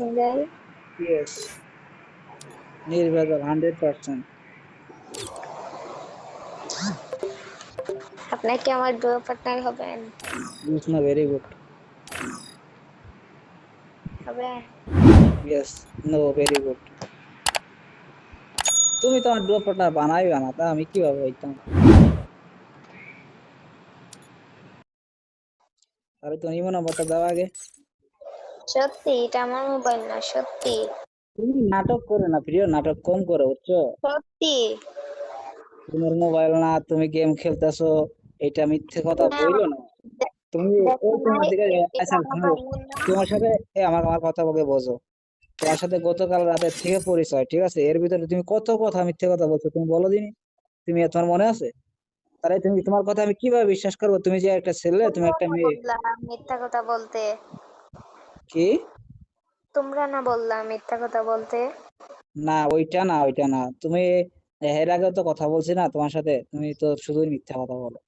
Single yes নির্ভেজাল hundred percent আপনি কি আমার ডুও পার্টনার হবেন ইটস না ভেরি গুড হবেন ইয়েস নো ভেরি গুড তুমি তো আমার ডুয়ো পার্টনার বানাইবে না তা আমি কীভাবে হইতাম আরে তো নিমো নাম্বারটা দাও আগে সত্যি এটা আমার মোবাইল না সত্যি। তুমি নাটক করে না প্রিয়? নাটক কম করে বুঝছ? সত্যি। তোমার মোবাইল না তুমি গেম খেলতেছো এটা মিথ্যে কথা না, বইলো না। তুমি তোমার দিকে আচ্ছা। তোমার সাথে আমার আমার কথা বলে বোঝো। তোমার সাথে গতকাল রাতে থেকে পরিচয় ঠিক আছে? এর ভিতরে তুমি কত কথা মিথ্যে কথা বলছো তুমি বলো দিনি। তুমি তোমার মনে আছে? তাহলে তুমি তোমার কথা আমি কীভাবে বিশ্বাস করব? তুমি যে একটা ছেলে তুমি একটা মেয়ে। মিথ্যা কথা বলতে। কি? তোমরা না বললাম মিথ্যা কথা বলতে? না ওইটা না ওইটা না। তুমি এর আগে তো কথা বলছি না তোমার সাথে। তুমি তো শুধুই মিথ্যা কথা বলো।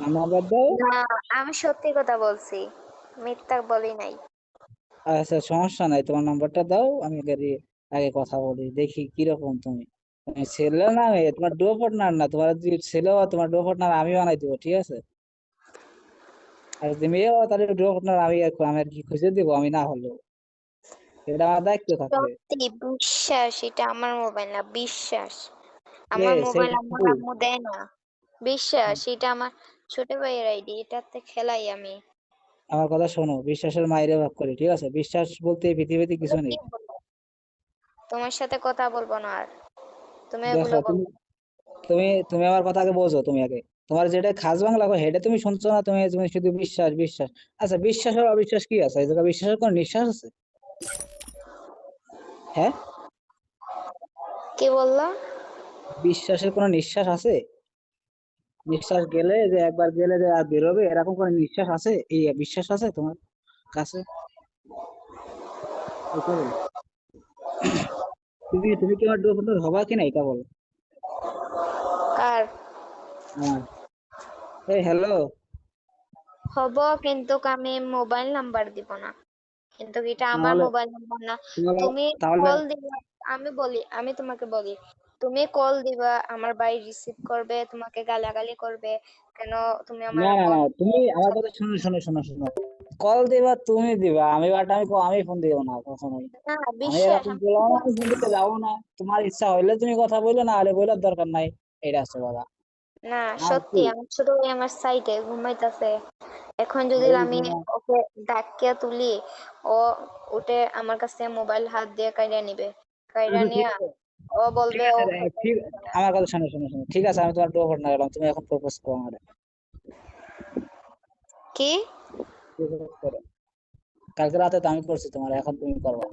আমার দাও। না আমি সত্যি কথা বলছি। মিথ্যা বলি নাই। আচ্ছা সমস্যা নাই। তোমার নাম্বারটা দাও আমি আগে আগে কথা বলি। দেখি কীরকম তুমি। তুমি ছেলে না মেয়ে? তোমার ডো পার্টনার না? তোমার যদি ছেলে হয় তোমার ডো পার্টনার আমি বানাই দেবো ঠিক আছে? আর যদি মেয়ে হয় তাহলে আমি আর আমি আর কি খুঁজে দেবো? আমি না হলেও। এটা আমার দায়িত্ব সত্যি বিশ্বাস এটা আমার মোবাইল না বিশ্বাস। আমার মোবাইল আমার। আম্মু দেয় না। বিশ্বাস এটা আমার ছোট ভাইয়ের আইডি এটাতে খেলাই আমি। আমার কথা শোনো বিশ্বাসের মাইরে ভাগ করি ঠিক আছে? বিশ্বাস বলতে পৃথিবীতে কিছু নেই। তোমার সাথে কথা বলব না আর। তুমি এগুলো তুমি তুমি তুমি আমার কথা আগে বোঝো তুমি আগে। তোমার যেটা খাস বাংলা কয় হেডে তুমি শুনছো না তুমি তুমি শুধু বিশ্বাস বিশ্বাস। আচ্ছা বিশ্বাস আর অবিশ্বাস কি আছে? এই জায়গায় বিশ্বাসের কোনো নিঃশ্বাস আছে? হ্যাঁ? কি বললা? বিশ্বাসের কোনো নিঃশ্বাস আছে? নিঃশ্বাস গেলে যে একবার গেলে যে আর বেরোবে এরকম কোনো নিঃশ্বাস আছে? এই বিশ্বাস আছে তোমার কাছে? তুমি তুমি কি আমার ডোর হবা কি না এটা বলো। আমার। এই হ্যালো হব কিন্তু আমি মোবাইল নাম্বার দিব না। কিন্তু এটা আমার মোবাইল নাম্বার না? তুমি কল দিবা। আমি বলি আমি তোমাকে বলি তুমি কল দিবা আমার ভাই রিসিভ করবে তোমাকে গালাগালি করবে কেন তুমি আমার না না তুমি আমার কথা শোনো শোনো শোনো শোনো। কল দিবা তুমি দিবা। আমি বাট আমি আমি ফোন দিব না কখনোই। বলব না। তোমার ইচ্ছা হইলে তুমি কথা বললে না হলে বলার দরকার নাই। এটা হচ্ছে কথা। না সত্যি কি? আমার ছোট ভাই আমার সাইডে ঘুমাইতেছে। এখন যদি আমি ওকে ডাকিয়া তুলি ও উঠে আমার কাছে মোবাইল হাত দিয়ে কাইরা নিবে। কাইরা নিয়ে ও বলবে ও আমার কথা শোনো শোনো শোনো। ঠিক আছে আমি তোমার ডোর পার্টনার গেলাম তুমি এখন প্রপোজ করো আমারে। কি? কালকে রাতে তো আমি করছি তোমার এখন তুমি করবা।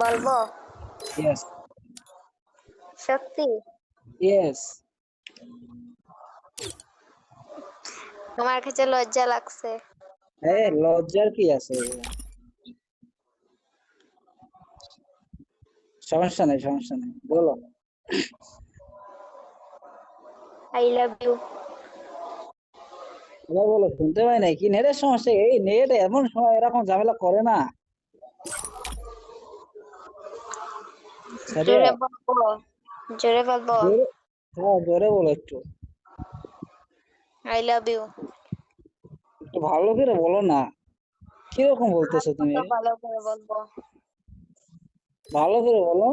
বলব? ইয়েস সত্যি? ইয়েস আমার কাছে লজ্জা লাগছে। এ লজ্জার কি আছে? সমস্যা নেই সমস্যা নেই বলো। আই লাভ ইউ এবার বলো শুনতে পাই নাই কি নেটের সমস্যা? এই নেট এমন সময় এরকম ঝামেলা করে না। জোরে বলব হ্যাঁ জোরে বলো একটু। আই লাভ ইউ একটু ভালো করে বলো না। কীরকম বলতেছো তুমি? ভালো করে বলব ভালো করে বলো।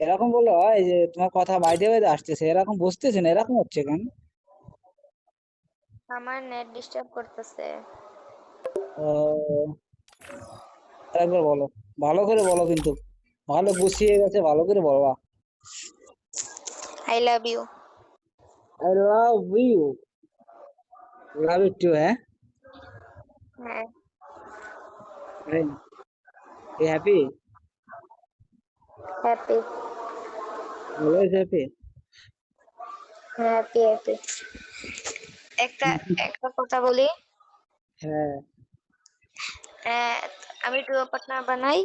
এরকম বলো হয় যে তোমার কথা বাইরে বাইরে আসতেছে। এরকম বুঝতেছে না? এরকম হচ্ছে কেন? আমার নেট ডিস্টার্ব করতেছে। একবার বলো। ভালো করে বলো কিন্তু। ভালো গুছিয়ে গেছে ভালো করে বলবা। I love you I love you love you too হ্যাঁ হ্যাঁ happy happy always happy happy happy একটা একটা কথা বলি? হ্যাঁ। আহ, আমি ডুও পার্টনার বানাই।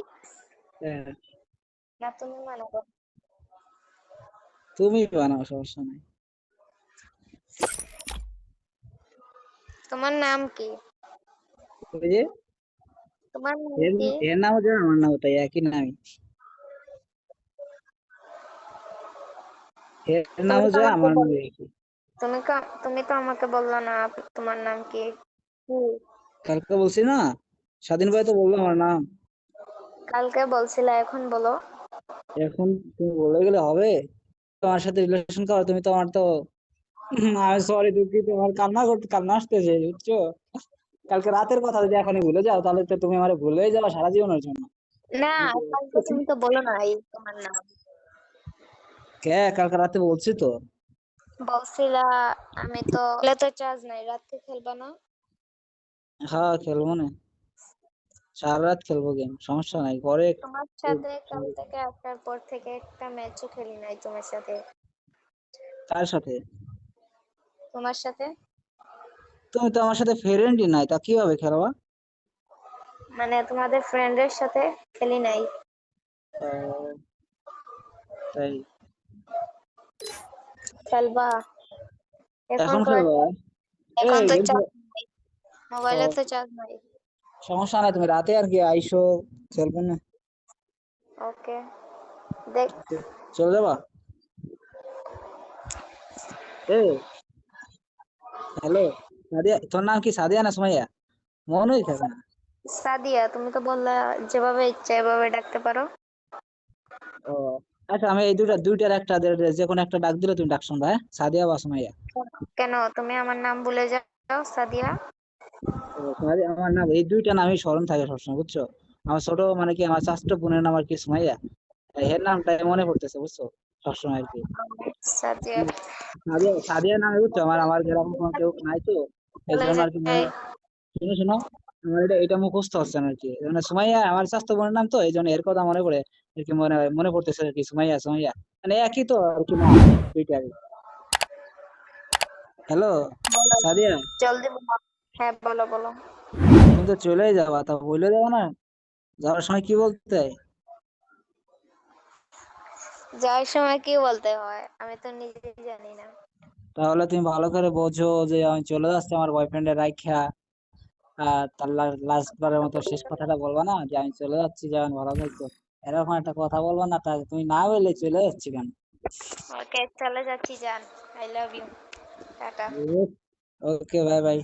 হ্যাঁ। না তুমি বানাবো তুমি বানাও সমস্যা নাই। তোমার নাম কি? ওই যে তোমার নাম এর কি? এর নামও যা আমার নামও তাই একই নামই। এর তো আমাকে আমার একই তুমি তুমি তো আমাকে বলল না তোমার নাম কি? কি? কালকে বলছি না? স্বাধীন ভাই তো বলল আমার নাম। কালকে বলছিলে এখন বলো। এখন তুমি বলে গেলে হবে? তোমার সাথে রিলেশন করো তুমি তোমার তো আমি সরি দুঃখিত আমার কান্না করতে কান্না আসতেছে বুঝছ? কালকে রাতের কথা যদি এখনই ভুলে যাও তাহলে তো তুমি আমার ভুলেই যাও সারা জীবনের জন্য। না কালকে তুমি তো বলো না এই তোমার নাম। কে? কালকে রাতে বলছি তো? বলছিলা আমি তো তো চার্জ নাই রাতে খেলবা না? হ্যাঁ খেলব না। সারা রাত খেলব গেম সমস্যা নাই পরে তোমার সাথে কাল থেকে আসার পর থেকে একটা ম্যাচও খেলি নাই তোমার সাথে। কার সাথে? তোমার সাথে? তুমি তো আমার সাথে ফ্রেন্ডই নাই তা কীভাবে খেলবা? মানে তোমাদের ফ্রেন্ডের সাথে খেলি নাই। তাই। খেলবা। এখন খেলবা? এখন তো চার্জ নাই মোবাইলে তো চার্জ নাই সমস্যা নাই তুমি রাতে আর কি আইসো খেলব না। ওকে দেখ। চলে যাবা? এ হ্যালো সাদিয়া তোর নাম কি? সাদিয়া না সুমাইয়া? মনেই থাকে না। সাদিয়া তুমি তো বললা যেভাবে ইচ্ছা এভাবে ডাকতে পারো। ও আচ্ছা আমি এই দুটা দুইটার একটা যে- যে কোনো একটা ডাক দিলে তুমি ডাক শুনবা হ্যাঁ? সাদিয়া বা সুমাইয়া। কেন? তুমি আমার নাম ভুলে যাও সাদিয়া। আমার নাম এই দুইটা নামই স্মরণ থাকে সবসময় বুঝছ? আমার ছোট মানে কি আমার চাচাতো বোনের নাম আর কি সুমাইয়া। এর নামটা মনে পড়তেছে বুঝছ? সবসময় আর কি। সাদিয়া সাদিয়া সাদিয়া নামে বুঝছ? আমার আমার যেরকম কোনো কেউ নাই তো এই জন্য আর কি মনে- শুনো আমার এটা এটা মুখস্থ হচ্ছে না আর কি মানে সুমাইয়া আমার স্বাস্থ্য বোনের নাম তো এই জন্য এর কথা মনে পড়ে আর কি মনে মনে পড়তেছে আর কি সুমাইয়া সুমাইয়া। মানে একই তো আর কি নাম দুইটারই। হ্যালো সাদিয়া। জলদি হ্যাঁ বলো বলো। তুমি তো চলেই যাবা তা বলে না? যাওয়ার সময় কি বলতে? যাওয়ার সময় কি বলতে হয়? আমি তো জানি না। তাহলে তুমি ভালো করে বোঝো যে আমি চলে যাচ্ছি আমার বয়ফ্রেন্ডের রাইখা। তার লাস্ট বারের মতো শেষ কথাটা বলবা না? যে আমি চলে যাচ্ছি যেমন ভালো থাকতো এরকম একটা কথা বলবা না তা তুমি না বললে চলে যাচ্ছি কেন? ওকে চলে যাচ্ছি জান I love you ta-ta okay bye bye